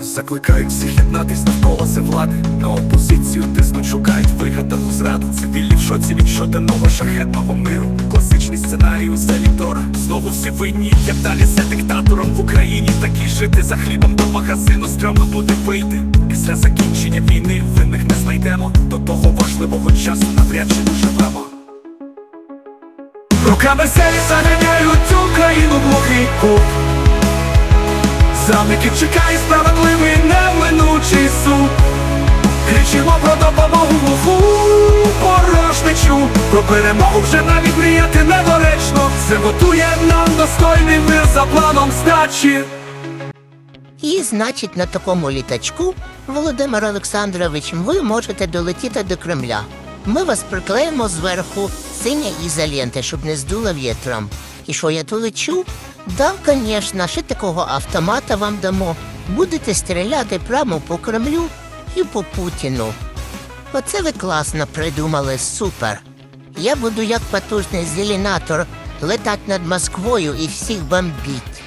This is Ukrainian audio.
Закликають всіх єднатись навколо влади На опозицію тиснуть, шукають вигадану зраду. Цивільні в шоці від щоденного шахетного миру. Класичний сценарій у селі Тора. Знову всі винні, як далі за диктатором в Україні. Такі жити за хлібом до магазину стрьомно буде вийти. Після закінчення війни винних не знайдемо. До того важливого часу навряд чи доживемо. Руками селі заганяють Україну в глухий кут. Зрадників чекає справедливий Про перемогу вже навіть мріяти недоречно Це готує нам достойний мир за планом здачі І, значить, на такому літачку, Володимир Олександрович, ви можете долетіти до Кремля. Ми вас приклеїмо зверху синя ізолента, щоб не здуло вітром. І що я то лечу? Да, звісно, ще такого автомата вам дамо. Будете стріляти прямо по Кремлю і по Путіну. Оце ви класно придумали, супер. Я буду як потужний зелінатор летати над Москвою і всіх бомбіть.